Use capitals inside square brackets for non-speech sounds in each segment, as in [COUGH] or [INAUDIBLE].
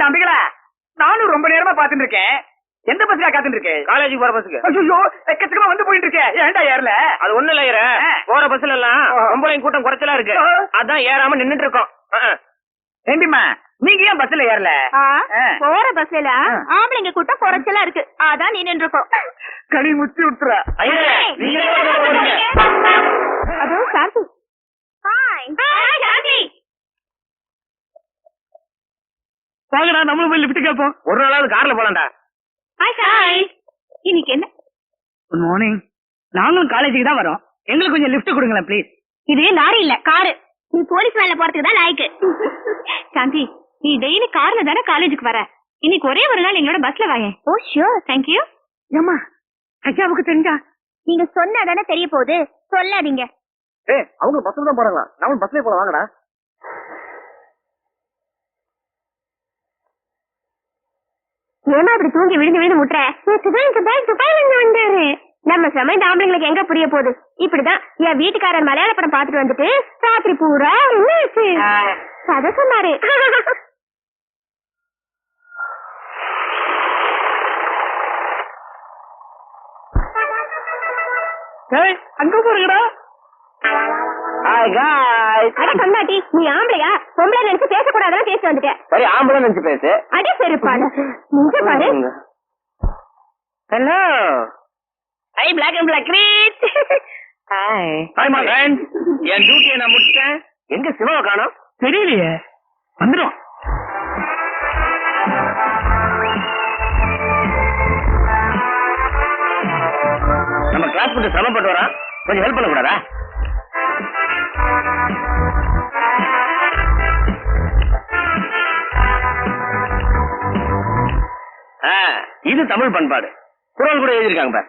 ஏண்டா அம்பிகளா நானும் ரொம்ப நேரமா பாத்துட்டு இருக்கேன் எந்த பஸ்ல காத்துட்டு இருக்கேன் காலேஜுக்கு போற பஸ்ஸுக்கு ஐயோ எக்கச்சக்கமா வந்து போயிட்டு இருக்கேன் ஏன்டா ஏறல அது ஒண்ணு இல்ல. ஆ. போற பஸ்ல எல்லாம். பொம்பளைங்க கூட்டம் குறைச்சலா இருக்கு. அதான் ஏறாம நின்னுட்டு இருக்கோம். ஏண்டிமா நீங்க ஏன் பஸ்ல ஏறல. போற பஸ்ல. ஆம்பளைங்க கூட்டம் குறைச்சலா இருக்கு அதான் நின்று இருக்கோம் களி முத்தி விட்டுற ஐயரே, நீங்க எங்க போறீங்க? அதோ சாந்தி ஹாய் ஹாய் சாந்தி வாங்கடா நம்மளும் போய் லிஃப்ட் கேட்போம் ஒரு நாளாவது கார்ல போலாம்டா. ஹாய் ஹாய் இன்னைக்கு என்ன? குட் மார்னிங் நாங்களும் காலேஜுக்கு தான் வரோம். எங்களுக்கு கொஞ்சம் லிஃப்ட் கொடுங்களேன் ப்ளீஸ் இது லாரி இல்ல காரு நீ போலீஸ் வேலை போறதுக்கு தான் லாய்க்கு. சாந்தி நீ டெய்லி கார்ல தானே காலேஜுக்கு வர? இன்னைக்கு ஒரே ஒரு நாள் எங்களோட பஸ்ல வாயேன் ஓ ஷூர் தேங்க் யூ ஏமா ஐயாவுக்கு தெரிஞ்சா? நீங்க சொன்னா தானே தெரிய போகுது. சொல்லாதீங்க. ஏய் அவங்க பஸ்ல தான் போறாங்களா? நாம பஸ்லயே போலாம் வாங்கடா. ஏமா இப்படி தூங்கி விழுந்து விழுந்து முட்டுற? துபாய் துபாய்ல இருந்து வந்தாரு. நம்ம சமயம் இந்த ஆம்பளைங்களுக்கு எங்க புரிய போகுது? இப்படிதான் என் வீட்டுக்காரர் மலையாள படம் பாத்துட்டு வந்துட்டு ராத்திரி பூரா என்னாச்சு? கதை சொன்னாரு. அங்க கண்ணாட்டி நீ ஆம்பளையா? பொம்பளை நினைச்சு பேசக்கூடாதான் பேச வந்துட்ட சரி ஆம்பளை நினைச்சு பேசு. அடி செருப்பாடு முஞ்ச பாரு. Hello I black and black great hi hi my friend என் டியூட்டியை நான் முடிச்சிட்டேன். எங்க சிவாவை காணோம்? தெரியலையே. வந்துடும் நம்ம கிளாஸ் கொஞ்சம் சிரமப்பட்டு வரான். கொஞ்சம் ஹெல்ப் பண்ணக்கூடாதா? இது தமிழ் பண்பாடு. குரல் கூட எழுதியிருக்காங்க பார்.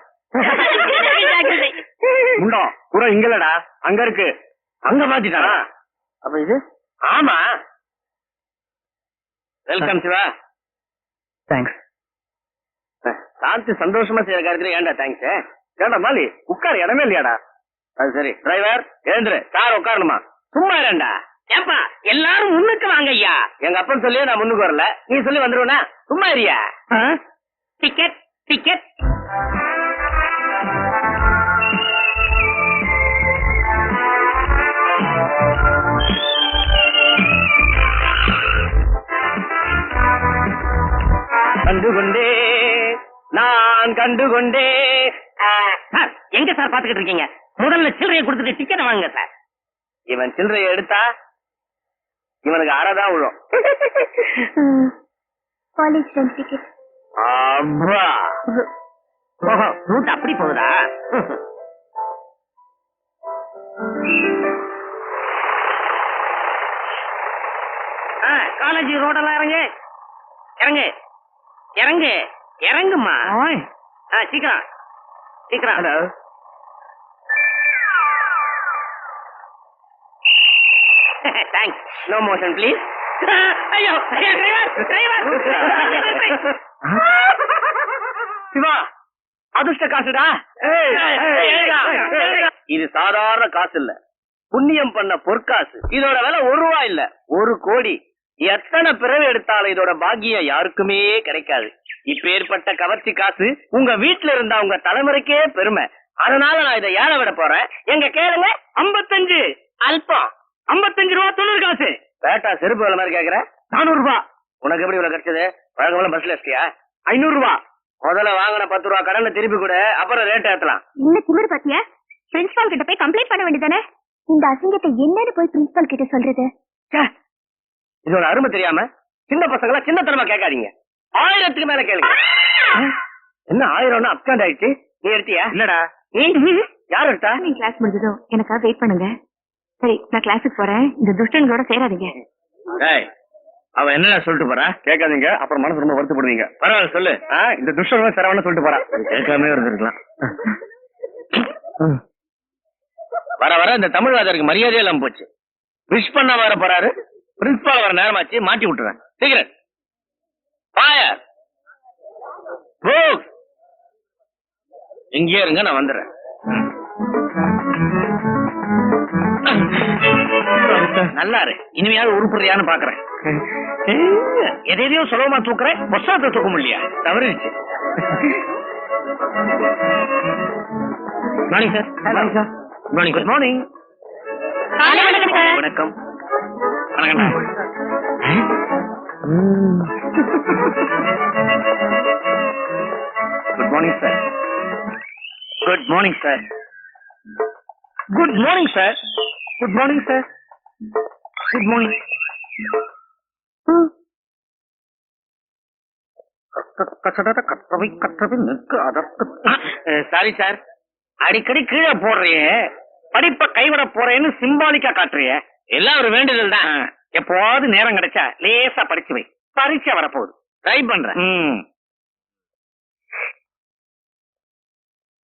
முண்டம் குரல் இங்க இல்லடா. அங்க இருக்கு. அங்க மாத்திட்டானா அப்ப இது? ஆமா. வெல்கம் சிவா. தேங்க்ஸ் சாந்தி சந்தோஷமா செய்யற காரியத்துல ஏன்டா தேங்க்ஸ் ஏன்டா மாலி உட்கார் இடமே இல்லையாடா? அது சரி. டிரைவர் எழுந்துரு. கார் உட்காரணுமா? சும்மா இரண்டா ஏப்பா எல்லாரும் முன்னுக்கு வாங்க ஐயா. எங்க அப்பன் சொல்லியே நான் முன்னுக்கு வரல. நீ சொல்லி வந்துருவனா? சும்மா இருயா டிக்கெட் டிக்கெட் கண்டுகொண்டே நான் கண்டுகொண்டே. சார் எங்க சார் பாத்துக்கிட்டு இருக்கீங்க? முதல்ல சில்லறையை கொடுத்துட்டு டிக்கெட் வாங்குங்க சார். இவன் சில்லறையை எடுத்தா இவனுக்கு அறதான் விழும். காலேஜ் டிக்கெட் ரூட் அப்படி போகுதா? காலேஜ் ரோடெல்லாம் இறங்கு. இறங்கு. இறங்கு. இறங்குமா சீக்கிரம். சீக்கிரம். Hello thanks no motion please ஐயோ டிரைவர் டிரைவர் [LAUGHS] சிவா அதிர்ஷ்ட காசுடா? இது சாதாரண காசு இல்ல. புண்ணியம் பண்ண பொற்காசு. இதோட விலை ஒரு ரூபா இல்ல. ஒரு கோடி. எத்தனை பிறவி எடுத்தாலும் இதோட பாக்கியம் யாருக்குமே கிடைக்காது. இப்பேற்பட்ட கவர்ச்சி காசு உங்க வீட்டுல இருந்தா உங்க தலைமுறைக்கே பெருமை. அதனால நான் இதை ஏழை விட போறேன். எங்க கேளுங்க ஐம்பத்தஞ்சு. அல்பம். ஐம்பத்தஞ்சு ரூபா தொண்ணூறு காசு. பேட்டா செருப்பு வேலை மாதிரி கேக்குற? நானூறு ரூபாய் உனக்கு எப்படி இவ்வளவு கிடைச்சது? வழக்கமெல்லாம் பஸ்ல வச்சியா ஐநூறு ரூபாய் முதல்ல வாங்கின பத்து ரூபா கடனை திருப்பி கொடு அப்புறம் ரேட் ஏத்தலாம். என்ன திமிரு பாத்தியா? பிரின்சிபால் கிட்ட போய் கம்ப்ளைண்ட் பண்ண வேண்டியதானே? இந்த அசிங்கத்தை என்னன்னு போய் பிரின்சிபால் கிட்ட சொல்றது? ச்சே, இதோட அருமை தெரியாம சின்ன பசங்களா சின்னத்தனமா கேட்காதீங்க. ஆயிரத்துக்கு மேல கேளுங்க. என்ன ஆயிரம்னா அப்காண்ட் ஆயிடுச்சு? நீ எடுத்தியா? இல்லடா. யார் எடுத்தா? நீ கிளாஸ் முடிஞ்சதும் எனக்காக வெயிட் பண்ணுங்க. சரி நான் கிளாஸுக்கு போறேன். இந்த துஷ்டன்களோட சேராதீங்க. டேய் அவ என்னடா சொல்லிட்டு போறா? கேட்காதீங்க. அப்புறம் மனசு ரொம்ப வருத்தப்படுவீங்க. பரவாயில்ல சொல்லு. இந்த துஷ்டன் சரவண சொல்லிட்டு போறா. கேட்காம இருந்திருக்கலாம். வர வர இந்த தமிழ்வாதருக்கு மரியாதையே இல்லாம போச்சு. விஷ் பண்ண வர போறாரு. பிரின்சிபால் வர நேரமாச்சு மாட்டி விட்டுறேன். சீக்கிரம். பாயர் இங்கே இருங்க நான் வந்துடுறேன் நல்லா இரு இனிமையாவது உருப்புறியான்னு பாக்குறேன் எதையோ சுலபமா தூக்குறேன். புஸ்தகத்தை தூக்க முடியல தவறிடுச்சு. Morning sir morning sir morning good morning காலை வணக்கம் சார். வணக்கம். வணக்கம் good morning sir good morning sir good morning sir good morning sir good morning கற்றவை கற்றவை நிற்க அதற்கு சாரி சார் அடிக்கடி கீழே போடுறியே படிப்ப கைவிட போறேன்னு சிம்பாலிக்கா காட்டுறிய எல்லாம் ஒரு வேண்டுதல் தான். எப்போவாவது நேரம் கிடைச்சா லேசா படிச்சு வை. பரீட்சை வரப்போகுது. ட்ரை பண்றேன்.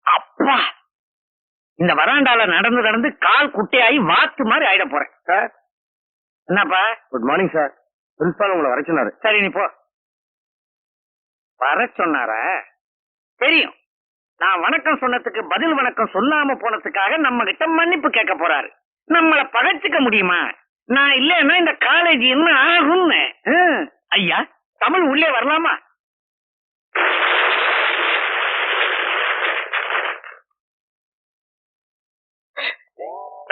அப்பா! இந்த வராண்டால நடந்து நடந்து கால் குட்டையாகி வாத்து மாதிரி ஆயிட போறேன். சார் என்னப்பா? குட் மார்னிங் சார் பிரின்சிபால் உங்களை வர சொன்னாரு. சரி நீ போ. வர சொன்னாரா? தெரியும். நான் வணக்கம் சொன்னதுக்கு பதில் வணக்கம் சொல்லாம போனதுக்காக நம்ம கிட்ட மன்னிப்பு கேட்க போறாரு. நம்மள பகைச்சுக்க முடியுமா? நான் இல்லைன்னா இந்த காலேஜ் என்ன ஆகும்னு. ஐயா தமிழ் உள்ளே வரலாமா?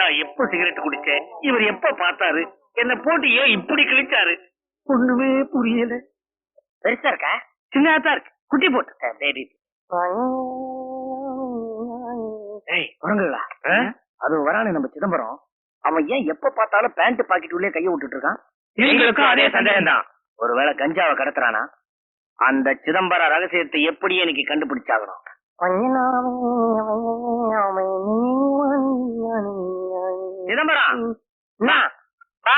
நான் எப்ப சிகரெட் குடிச்சேன் இவர் எப்ப பார்த்தாரு என்ன போட்டு ஏன் இப்படி கிழிச்சாரு ஒண்ணுமே புரியல பெருசா இருக்கா சின்னதா இருக்கு குட்டி போட்டு பேபி ஏய் குரங்குகளா அது வரானே நம்ம சிதம்பரம் அவன் ஏன் எப்ப பார்த்தாலும் பேண்ட் பாக்கெட் உள்ளே கைய விட்டுட்டு இருக்கான் எங்களுக்கும் அதே சந்தேகம் தான் ஒருவேளை கஞ்சாவை கடத்துறானா அந்த சிதம்பர ரகசியத்தை எப்படி எனக்கு கண்டுபிடிச்சாகணும் சிதம்பரம்? வா. வா.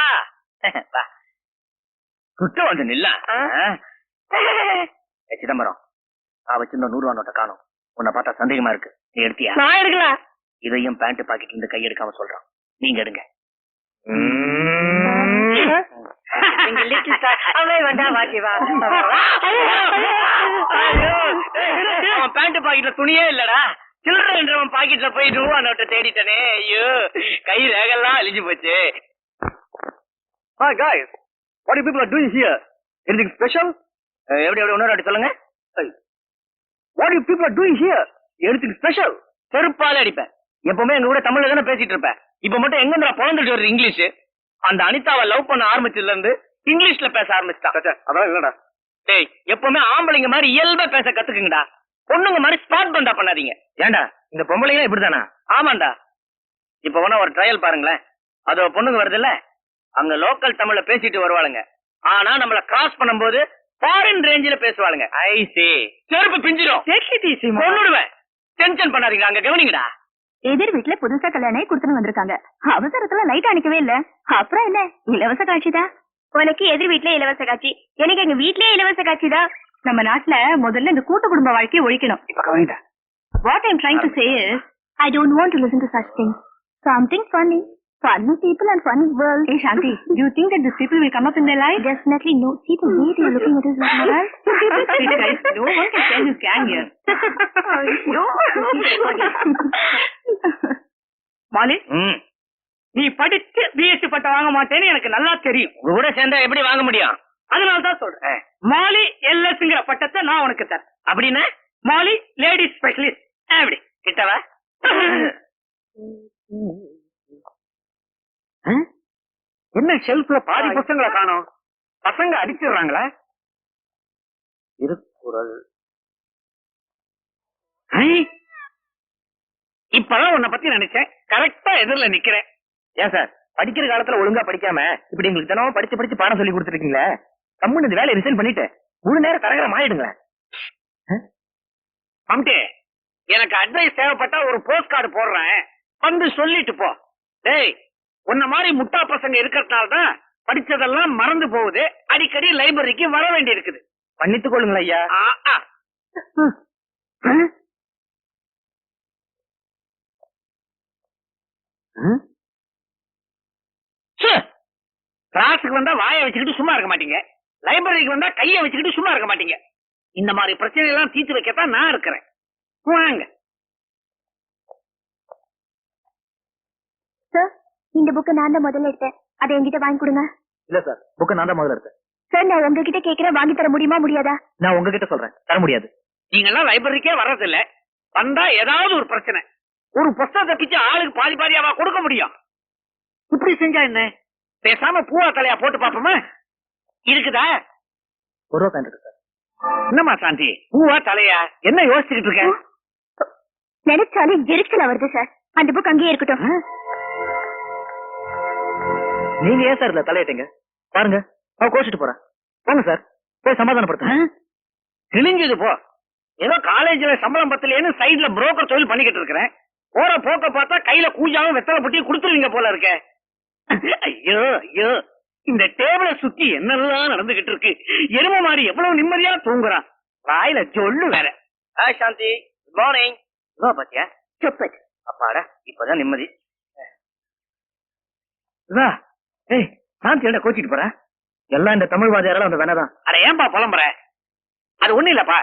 குட்ட வந்து நில்ல. ஏய், சிதம்பரம் நான் வச்சிருந்த நூறு ரூபா நோட்டை காணும். உன்னை பார்த்தா சந்தேகமா இருக்கு. நீ எடுத்தியா? நான் எடுக்கலாம் இதையும் பேண்ட் பாக்கெட்ல இருந்து கை எடுக்காம சொல்றான். நீங்க எடுங்க. பேண்ட் பாக்கெட்ல துணியே இல்லடா. சில்லறன்றவன் பாக்கெட்ல போய் ரூபா நோட்டை தேடிட்டனே ஐயோ கை ரேகெல்லாம் அழிஞ்சு போச்சு guys, what you people are doing here? Anything special? அஹ், எப்படி எப்படி இன்னொரு வாட்டி சொல்லுங்க what you people are doing here? Anything special? செருப்பால அடிப்பேன் எப்பவுமே எங்க கூட தமிழ்ல தானே பேசிட்டு இருப்பேன் இப்ப மட்டும் எங்க நான் பிறந்துட்டு வருது இங்கிலீஷ் அந்த அனிதாவை லவ் பண்ண ஆரம்பிச்சதுல இருந்து இங்கிலீஷ்ல பேச ஆரம்பிச்சிட்டான் அதெல்லாம் இல்லடா டேய் எப்பவுமே ஆம்பளைங்க மாதிரி இயல்பா பேச கத்துக்குங்கடா பொண்ணுங்க மாதிரி ஸ்பாட் பண்டா பண்ணாதீங்க. ஏன்டா இந்த பொம்பளைங்க இப்படிதானா? ஆமாண்டா. இப்ப வேணா ஒரு ட்ரையல் பாருங்களேன். அதோ பொண்ணுங்க வருதுல்ல? அங்க லோக்கல் தமிழ்ல பேசிட்டு வருவாளுங்க. ஆனா நம்மள கிராஸ் பண்ணும்போது ஃபாரின் ரேஞ்சில பேசுவாளுங்க. ஐ சி செருப்பு பிஞ்சிரும். கொன்னுடுவேன். டென்ஷன் பண்ணாதீங்க. அங்க கவனிங்கடா. எதிர் வீட்டுல புதுசா கல்யாணம் கொடுத்துன்னு வந்திருக்காங்க. அவசரத்துல லைட் அணைக்கவே இல்ல. அப்புறம் என்ன? இலவச காட்சி தான். உனக்கு எதிர் வீட்ல இலவச காட்சி. எனக்கு எங்க வீட்லயே இலவச காட்சி தான். நம்ம நாட்டுல முதல்ல இந்த கூட்டு குடும்ப வாழ்க்கையை ஒழிக்கணும் இப்ப கவனிடா what I'm trying to say is I don't want to listen to such things something funny funny people and funny world. Hey Shanti, do you think that these people will come up in their life? Definitely no. See the way they are looking at us like moral. guys, no one can tell this gang here. Mali நீ படிச்சு BSc பட்டம் வாங்க மாட்டேன்னு எனக்கு நல்லா தெரியும் கூட சேர்ந்தா எப்படி வாங்க முடியும் அதனால தான் சொல்றேன் மாலி எல்எஸ்ங்கிற பட்டத்தை நான் உனக்கு தரேன். அப்படின்னா? Mali ladies specialist. அப்படி. கிட்டவா? என்ன ஷெல்ஃப்ல பாதி புத்தகங்களை காணோம்? பசங்க அடிச்சிடுறாங்களா? திருக்குறள்! இப்பதான் உன்னை பத்தி நினைச்சேன். கரெக்டா எதிரில நிக்கிறேன். ஏன் சார்? படிக்கிற காலத்துல ஒழுங்கா படிக்காம இப்படி எங்களுக்கு தினமும் படிச்சு படிச்சு பாடம் சொல்லி கொடுத்துருக்கீங்களே? கம்முன்னு இந்த வேலையை ரிசைன் பண்ணிட்டு முழு நேரம் தரகரம் ஆயிடுங்களேன். மம்டி எனக்கு அட்வைஸ் தேவைப்பட்டா ஒரு போஸ்ட் கார்டு போடுறேன். வந்து சொல்லிட்டு போ. டேய் உன்ன மாதிரி முட்டா பசங்க இருக்கிறதுனால தான் படிச்சதெல்லாம் மறந்து போகுது. அடிக்கடி லைப்ரரிக்கு வர வேண்டி இருக்குது மன்னித்துக் கொள்ளுங்களேன் ஐயா. கிளாஸுக்கு வந்தா வாயை வச்சுக்கிட்டு சும்மா இருக்க மாட்டீங்க. லைப்ரரிக்கு வந்தா கையை வச்சுக்கிட்டு சும்மா இருக்க மாட்டீங்க. இந்த மாதிரி பிரச்சனை எல்லாம் தீர்த்து வைக்கத்தான் நான் இருக்கிறேன். வாங்க. சார் இந்த புக்கை நான் தான் முதல்ல எடுத்தேன். அதை என்கிட்ட வாங்கி கொடுங்க. இல்ல சார் புக்கை நான் தான் முதல்ல எடுத்தேன். சார் நான் உங்ககிட்ட கேக்குறேன் வாங்கி தர முடியுமா முடியாதா? நான் உங்ககிட்ட சொல்றேன் தர முடியாது. நீங்க எல்லாம் லைப்ரரிக்கே வர்றதில்ல. வந்தா ஏதாவது ஒரு பிரச்சனை. ஒரு புஸ்தகத்தை பிச்சு ஆளுக்கு பாதி பாதியாவா கொடுக்க முடியும். இப்படி செஞ்சா என்ன? பேசாம பூவா தலையா போட்டு பாப்போமா இருக்குதா? ஒரு ரூபா காயின் இருக்கு சார் என்னம்மா சாந்தி? பூவா தலையா? என்ன யோசிச்சுக்கிட்டு இருக்க? நினைச்சாலே எரிச்சலா வருது சார். அந்த புக் அங்கேயே இருக்கட்டும். நீங்க ஏன் சார் இதுல தலையிட்டீங்க? பாருங்க அவ கோச்சிட்டு போறேன். போங்க சார் போய் சமாதானப்படுத்துங்க. கிழிஞ்சது போ. ஏதோ காலேஜ்ல சம்பளம் பத்தலையேன்னு சைடுல புரோக்கர் தொழில் பண்ணிக்கிட்டு இருக்கிறேன். போற போக்க பார்த்தா கையில கூஜாவும் வெத்தலை பொட்டி கொடுத்துருவீங்க போல இருக்க. ஐயோ ஐயோ. இந்த டேபிள சுத்தி என்னெல்லாம் நடந்துகிட்டு இருக்கு? எரும மாதிரி எவ்வளவு நிம்மதியா தூங்குறான்? வாயில ஜொல்லு வேற. ஹாய் சாந்தி. குட் மார்னிங் இதோ பாத்தியா? சொப்பட் அப்பாடா இப்பதான் நிம்மதி. இதா ஏய் சாந்தி என்ன கோச்சிட்டு போற? எல்லாம் இந்த தமிழ் வாதியாரெல்லாம் அந்த வேணாதான். அட ஏன்பா புலம்புற? அது ஒண்ணு இல்லப்பா.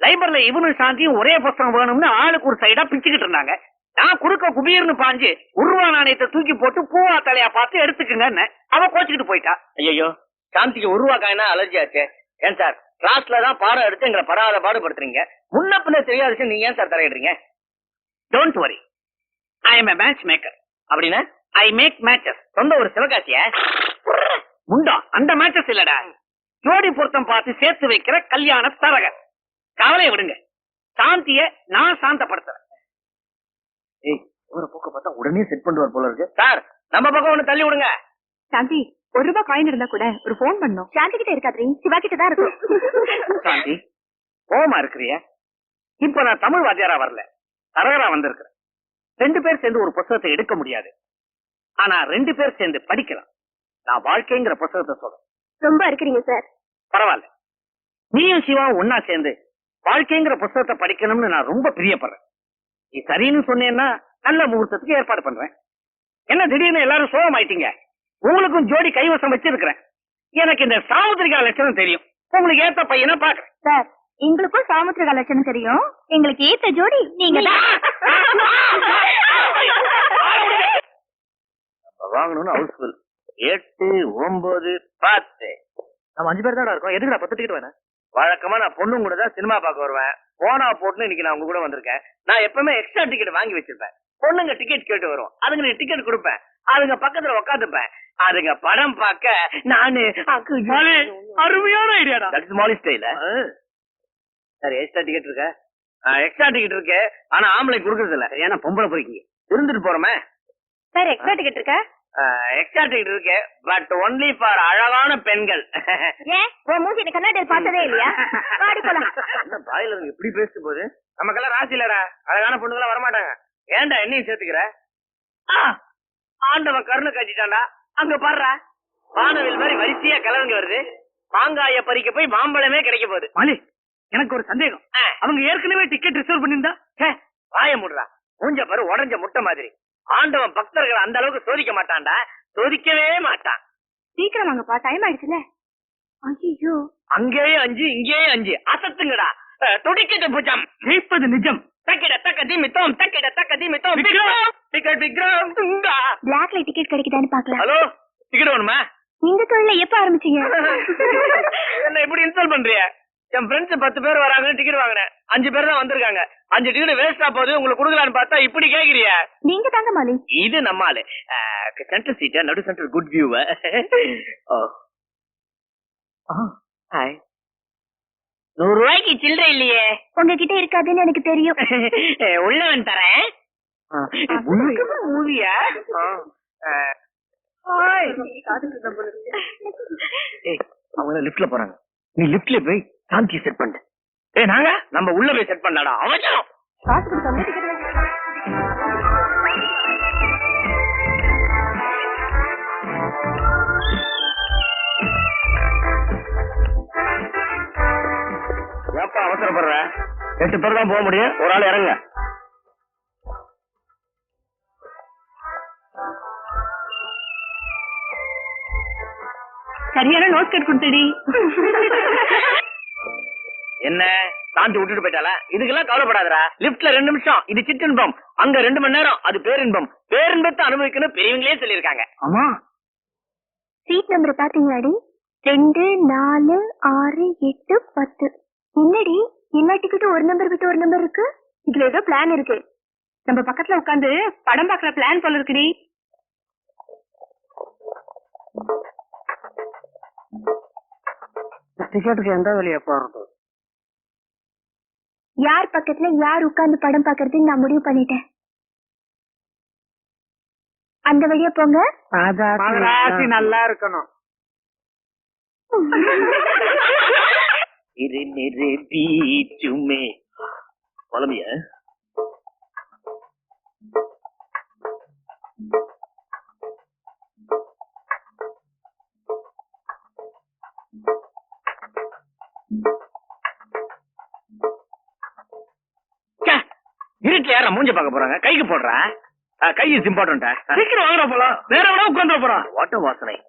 லைப்ரரியில இவனு சாந்தியும் ஒரே புஸ்தகம் வேணும்னு ஆளுக்கு ஒரு சைடா பிச்சுக்கிட்டு இருந்தாங்க. நான் குறுக்க குபீர்னு பாஞ்சு ரூபா நாணயத்தை தூக்கி போட்டு பூவா தலையா பார்த்து எடுத்துக்குங்கன்னு அவ கோச்சுக்கிட்டு போயிட்டா. ஐயோ சாந்திக்கு ரூபா காயினா அலர்ஜி ஆச்சு. ஏன் சார் கிளாஸ்ல தான் பாடம் எடுத்து எங்களை படாத பாடுபடுத்துறீங்க. முன்ன பின்ன தெரியாத நீங்க ஏன் sir தலையிடுறீங்க don't worry I am match maker அப்படின்னா? ஐ மேக் மேட்சஸ் சொந்த ஒரு சிவகாசிய? உண்டா? அந்த மேட்சஸ் இல்லடா. ஜோடி பொருத்தம் பார்த்து சேர்த்து வைக்கிற கல்யாண தரகர். கவலையை விடுங்க. சாந்திய நான் சாந்தப்படுத்துறேன். ஏய் ஒரு போக்க பார்த்தா உடனே செட் பண்ணுவார் போல இருக்கு. சார் நம்ம பக்கம் ஒண்ணு தள்ளி விடுங்க. சாந்தி ஒரு ரூபாய் காயின் இருந்தா கூட ஒரு போன் பண்ணும் சாந்தி கிட்ட இருக்காது சிவா கிட்ட தான் இருக்கும். சாந்தி கோமா இருக்கிறிய. இப்ப நான் தமிழ் வாத்தியாரா வரல. தரகரா வந்திருக்கிறேன். ரெண்டு பேர் சேர்ந்து ஒரு புஸ்தகத்தை எடுக்க முடியாது. ஆனா ரெண்டு பேர் சேர்ந்து படிக்கலாம். நான் வாழ்க்கைங்கிற புஸ்தகத்தை சொல்றேன். ரொம்ப இருக்கிறீங்க சார் பரவாயில்ல. நீயும் சிவாவும் ஒன்னா சேர்ந்து வாழ்க்கைங்கிற புஸ்தகத்தை படிக்கணும்னு நான் ரொம்ப பிரியப்படுறேன். நீ சரின்னு சொன்னேன்னா நல்ல முகூர்த்தத்துக்கு ஏற்பாடு பண்றேன். என்ன திடீர்னு எல்லாரும் சோகம் ஆயிட்டீங்க உங்களுக்கும் ஜோடி கைவசம் வச்சிருக்கிறேன். எனக்கு இந்த சாமுத்திரிகா லட்சணம் தெரியும். உங்களுக்கு ஏத்த பையனை பாக்குறேன் சார் எங்களுக்கும் சாமுத்திரிகா லட்சணம் தெரியும். எங்களுக்கு ஏத்த ஜோடி நீங்க வாங்கணும்னு ஹவுஸ்ஃபுல் எட்டு ஒன்பது பத்து. நம்ம அஞ்சு பேர் தான் இருக்கோம். எதுக்கு நான் பத்து டிக்கெட் வேணாம்? வழக்கமா நான் பொண்ணுங்க கூட தான் சினிமா பார்க்க வருவேன். போனா போட்டுன்னு இன்னைக்கு நான் உங்க கூட வந்திருக்கேன். நான் எப்பவுமே எக்ஸ்ட்ரா டிக்கெட் வாங்கி வச்சிருப்பேன். பொண்ணுங்க டிக்கெட் கேட்டு வரும். அதுங்களுக்கு டிக்கெட் கொடுப்பேன். அதுங்க பக்கத்துல உட்காந்துப்பேன் அதுங்க படம் பார்க்க நானு அருமையான ஐடியாடா தட் இஸ் மாலி ஸ்டைல சார் எக்ஸ்ட்ரா டிக்கெட் இருக்க? எக்ஸ்ட்ரா டிக்கெட் இருக்கு. ஆனா ஆம்பளை கொடுக்கறது இல்ல ஏன்னா பொம்பளை போய்க்கிங்க இருந்துட்டு போறோமே. சார் எக்ஸ்ட்ரா டிக்கெட் இருக்கா? எக்ஸ்ட்ரா டிக்கெட் இருக்கு பட் ஒன்லி ஃபார் அழகான பெண்கள். ஏன்? உன் மூஞ்சி இந்த கண்ணாடியில் பார்த்ததே இல்லையா? வாடி போலாம். என்ன பாயில இருந்து இப்படி பேசிட்டு போகுது நமக்கெல்லாம் ராசி இல்லடா. அழகான பொண்ணுங்களாம் வரமாட்டாங்க. ஏன்டா என்னையும் சேர்த்துக்கிற? ஆ, ஆண்டவன் கருணை காட்டிட்டான்டா அங்க பாடுறா வானவில் மாதிரி வரிசையா கிளம்பி வருது. மாங்காய பறிக்க போய் மாம்பழமே கிடைக்க போகுது. மாலி எனக்கு ஒரு சந்தேகம். அவங்க ஏற்கனவே டிக்கெட் ரிசர்வ் பண்ணிருந்தா வாய முடுறா மூஞ்ச பாரு உடஞ்ச முட்டை மாதிரி. ஆண்டவன் பக்தர்கள் அந்த அளவுக்கு சோதிக்க மாட்டான்டா. சோதிக்கவே மாட்டான். சீக்கிரம் வாங்கப்பா டைம் ஆயிடுச்சுல. ஐயோ அங்கேயே அஞ்சு இங்கேயே அஞ்சு. அசத்துங்கடா. துடிக்கிட்டு பூஜம். ஜெயிப்பது நிஜம். தக்கிட தக்க திமித்தோம் தக்கிட தக்க திமித்தோம்! டிக்கெட் விக்ரம் பிளாக்ல டிக்கெட் கிடைக்குதான்னு பாக்கலாம் ஹலோ டிக்கெட் வேணுமா? இந்த தொழில எப்ப ஆரம்பிச்சீங்க? [LAUGHS] என்ன இப்படி இன்ஸ்டால் பண்றிய? என் ஃப்ரெண்ட்ஸ் பத்து பேர் வராங்க டிக்கெட் வாங்கினேன். அஞ்சு பேர் தான் வந்திருக்காங்க. அஞ்சு டிக்கெட் வேஸ்டா போகுது. உங்களுக்கு கொடுக்கலான்னு பார்த்தா இப்படி கேக்குறிய? நீங்க தாங்க மாலி. இது நம்ம ஆளு. சென்டர் சீட் நடு சென்டர் குட் வியூ ஹாய் நூறு ரூபாய்க்கு சில்லறை இல்லையே. உங்ககிட்ட இருக்காதுன்னு எனக்கு தெரியும். உள்ளவன் தரேன். மூவியா அவங்க லிஃப்ட்ல போறாங்க. நீ லிஃப்ட்ல போய் சாந்தி செட் பண்ணு. ஏ நாங்க? நம்ம உள்ள போய் செட் பண்ணலாடா. அவசரம். காசு கொடுத்தாங்க டிக்கெட் ஏப்பா அவசரப்படுற? எட்டு பேர் தான் போக முடியும். ஒரு ஆள் இறங்க. சரியான நோட் கட் கொடுத்தடி. என்ன? சாந்தி விட்டுட்டு போயிட்டாளா? இதுக்கெல்லாம் கவலைப்படாதடா. லிப்ட்ல ரெண்டு நிமிஷம். இது சிற்றின்பம். அங்க ரெண்டு மணி நேரம். அது பேரின்பம். பேரின்பத்தை அனுபவிக்கணும் பெரியவங்களே சொல்லியிருக்காங்க. ஆமா. சீட் நம்பர் பாத்தீங்களாடி ரெண்டு நாலு ஆறு எட்டு பத்து. என்னடி? எல்லா டிக்கெட்டும் ஒரு நம்பர் விட்டு ஒரு நம்பர் இருக்கு? இதுல ஏதோ பிளான் இருக்கு. நம்ம பக்கத்துல உட்காந்து படம் பாக்குற பிளான் போல இருக்குடி டிக்கெட்டுக்கு எந்த வெளியே போறது? யார் பக்கத்துல யார் உட்கார்ந்து படம் பாக்குறதுன்னு நான் முடிவு பண்ணிட்டேன். அந்த வழியா போங்க. மகராசி நல்லா இருக்கணும். இரு நிறு பீச்சுமே குழம்பிய? இருட்டுல யாரா மூஞ்ச பார்க்க போறாங்க? கைக்கு போடுறா? கை இஸ் இம்பார்ட்டன்ட் சீக்கிரம் வாங்குற போலாம். வேற எவ்வளவு உட்காந்து போறான். வாட்ட வாசனை.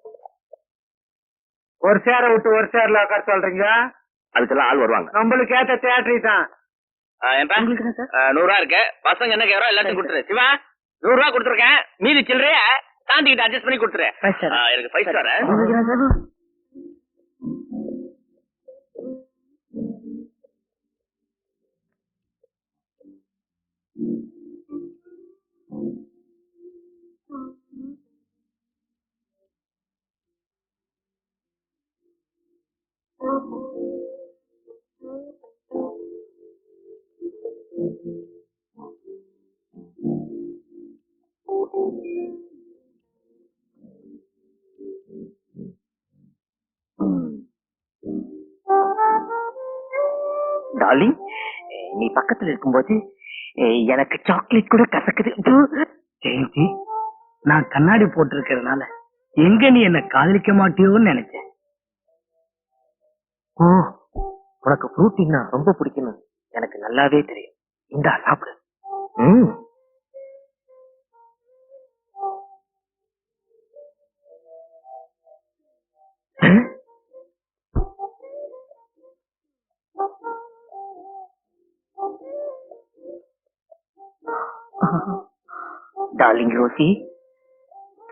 ஒரு சேரை விட்டு ஒரு சேர்ல உட்கார சொல்றீங்க? அதுக்கெல்லாம் ஆள் வருவாங்க. நம்மளுக்கு ஏத்த தியேட்டரி தான். ஆ, ஏன்பா? ஆ, நூறு ரூபா இருக்கு. பசங்க என்ன கேக்குறோம் எல்லாத்தையும் கொடுத்துரு. சிவா நூறு ரூபா கொடுத்துருக்கேன். மீதி சில்லறைய சாந்தி கிட்ட அட்ஜஸ்ட் பண்ணி கொடுத்துரு. எனக்கு ஃபைவ் பக்கத்துல இருக்கும்போது எனக்கு சாக்லேட் கூட கசக்குது. ஜெயந்தி நான் கண்ணாடி போட்டிருக்கிறதுனால எங்க நீ என்ன காதலிக்க மாட்டியோன்னு நினைச்சேன். ஓ உனக்கு ஃப்ரூட்டின்னா ரொம்ப பிடிக்கணும் எனக்கு நல்லாவே தெரியும். இந்தா சாப்பிடு. ம். டார்லிங் ரோசி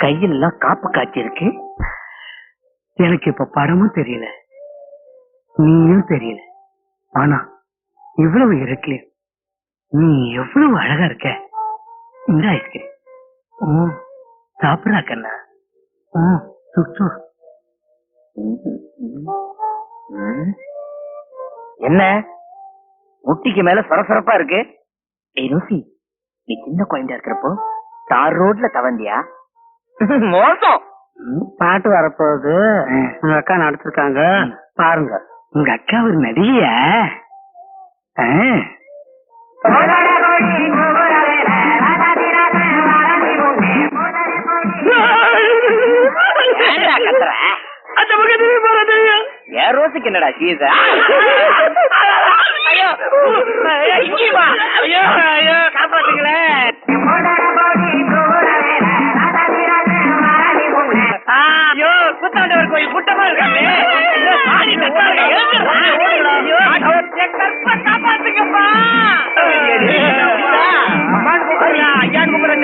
கையெல்லாம் காப்பு காய்ச்சிருக்கு. எனக்கு இப்ப படமும் தெரியல. நீயும் தெரியல. ஆனா இவ்வளவு இருக்கு நீ எவ்வளவு அழகா இருக்க. இந்த ஐஸ்கிரீம். ஓ சாப்பிடா கண்ணா. ஓ சுத்து என்ன? முட்டிக்கு மேல சரசரப்பா இருக்கு. ஏ ரோசி நீ சின்ன குழந்தையா இருக்கிறப்போ? தார் ரோட்ல தவந்தியா? மோசம். பாட்டு வரப்போகுது. உங்க அக்கா நடிச்சிருக்காங்க. பாருங்க. உங்க அக்கா ஒரு நடிகையா? என் ரோசிக்கு என்னடா சீச [LAUGHS] இங்கேயுமா ஐயோ ஐயோ காப்பாத்துங்களேன் ஐயோ குத்தாண்டவர் கோயில் குட்டமா இருக்காங்க காப்பாத்துங்கப்பா ஐயா கும்பிட